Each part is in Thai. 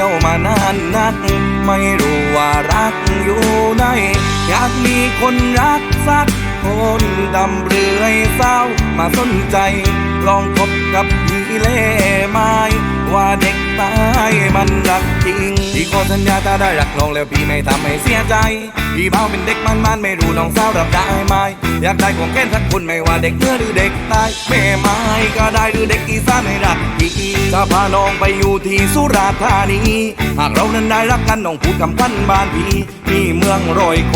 ียวมานานนัก ไม่รู้ว่ารักอยู่ไหนอยากมีคนรักสักคนดำเรือเศร้ามาสนใจ ลองคบกับพี่เล่ไม้ว่าเด็กตายมันรักจริงพี่ขอสัญญาถ้าได้รักน้องแล้วพี่ไม่ทำให้เสียใจ พี่เบาเป็นเด็กมันมันไม่รู้น้องสาวรับได้ไหมอยากได้ของแก้นสักคนไม่ว่าเด็กเนื้อหรือเด็กตายแม่ไม้ก็ได้หรือเด็กอีสานให้รัก จะพาน้องไปอยู่ที่สุราษฎร์ธานี หากเรานั้นได้รักกันน้องพูดคำพันบ้านพี่มีเมืองรอยโค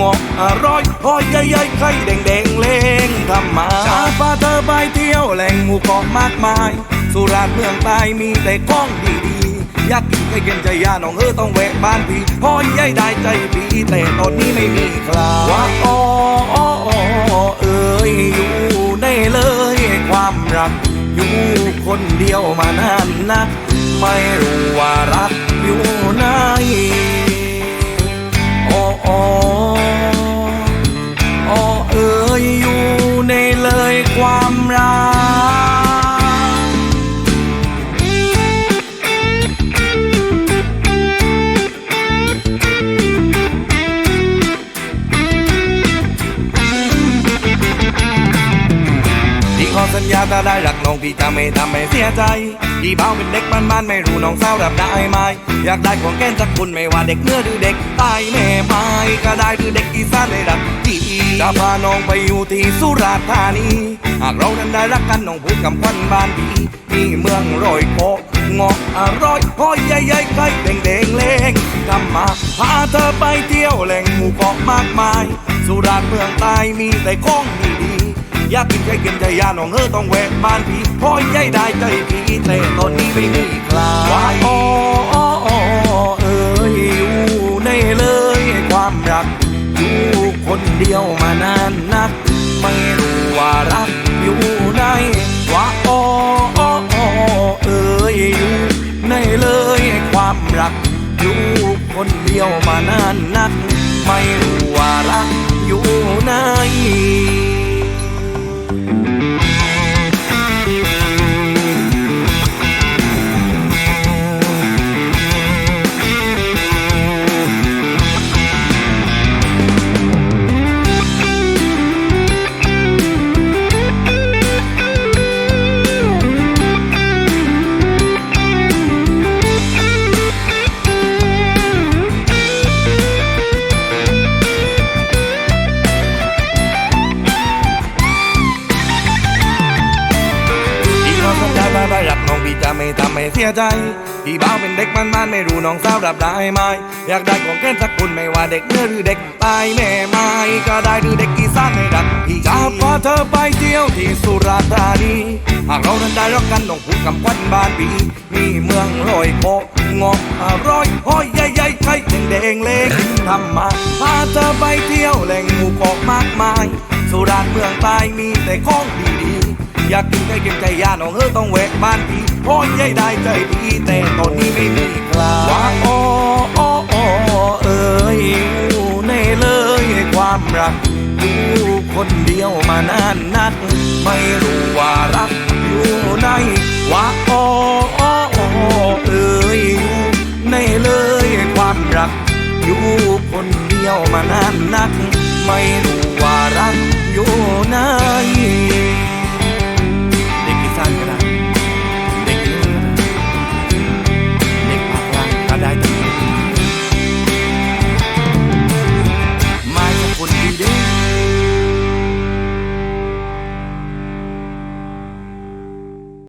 งอกอร่อยหอยใหญ่ๆไข่แดงๆเลงทำมาจะพาเธอไปเที่ยวแหล่งหมู่เกาะมากมาย สุราษฎร์เมืองใต้มีแต่ของดีๆอยากกินให้เกินใจยาน้องเออต้องแวะบ้านพี่พอยใหญ่ได้ใจพี่แต่ตอนนี้ไม่มีคลาว่าอ๋อ คนเดียวมานานนัก ไม่รู้ว่ารัก ถ้าได้รักน้องพี่จะไม่ทำให้เสียใจพี่เบาเป็นเด็กมันมันๆไม่รู้น้องสาวรับได้ไหมอยากได้ของแก้นสักคนไม่ว่าเด็กเนื้อหรือเด็กใต้แม่ไม้ก็ได้หรือเด็กอีสานให้รักพี่จะพาน้องไปอยู่ที่สุราษฎร์ธานีหากเรานั้นได้รักกันน้องพูดคำควันบ้านพี่มีเมืองรอยโคงอกอร่อยหอยใหญ่ๆไข่แดงเล้งทำมาพาเธอไปเที่ยวแหล่งหมู่เกาะมากมาย สุราษฎร์เมืองใต้มีแต่ของดี อยากกินไก่กินใจยาน้องเออต้องแวะบ้านพี่พ่อใหญ่ได้ใจพี่แต่ตอนนี้ไม่มีใครว่าอ๋ออ๋อออเอ้ยอยู่ในเลยความรักอยู่คนเดียวมานานนัก ไม่รู้ว่ารักอยู่ไหนว่าอ๋ออ๋ออ๋อเอ้ยอยู่ในเลยความรักอยู่คนเดียวมานานนัก รักน้องพี่จะไม่ทำให้เสียใจ พี่บ้าวเป็นเด็กมันมันไม่รู้น้องสาวรับได้ไหมอยากได้ของแก้นสักคนไม่ว่าเด็กเนื้อหรือเด็กตายแม่ไม้ก็ได้หรือเด็กอีสานให้รักพี่จะพาเธอไปเที่ยวที่สุราษฎร์ธานีหากเรานั้นได้รักกันน้องพูดคำควันบ้านพี่มีเมืองรอยโคงอกอร่อยห้อยใหญ่ๆไข่แดงๆเล็กทำมาพาเธอไปเที่ยวแหล่งหมู่เกาะมากมาย สุราษฎร์เมืองใต้มีแต่ของดี อยากกินไก่กินไก่ย่าน้องเออต้องแวะบ้านพี่พ่อใหญ่ได้ใจพี่แต่ตอนนี้ไม่มีใครว่าอ๋ออ๋ออ๋อเอ้ยอยู่ในเลยความรักอยู่คนเดียวมานานนัก ไม่รู้ว่ารักอยู่ไหนว่าอ๋ออ๋ออ๋อเอ้ยอยู่ในเลยความรักอยู่คนเดียวมานานนักไม่รู้ว่ารักอยู่ใน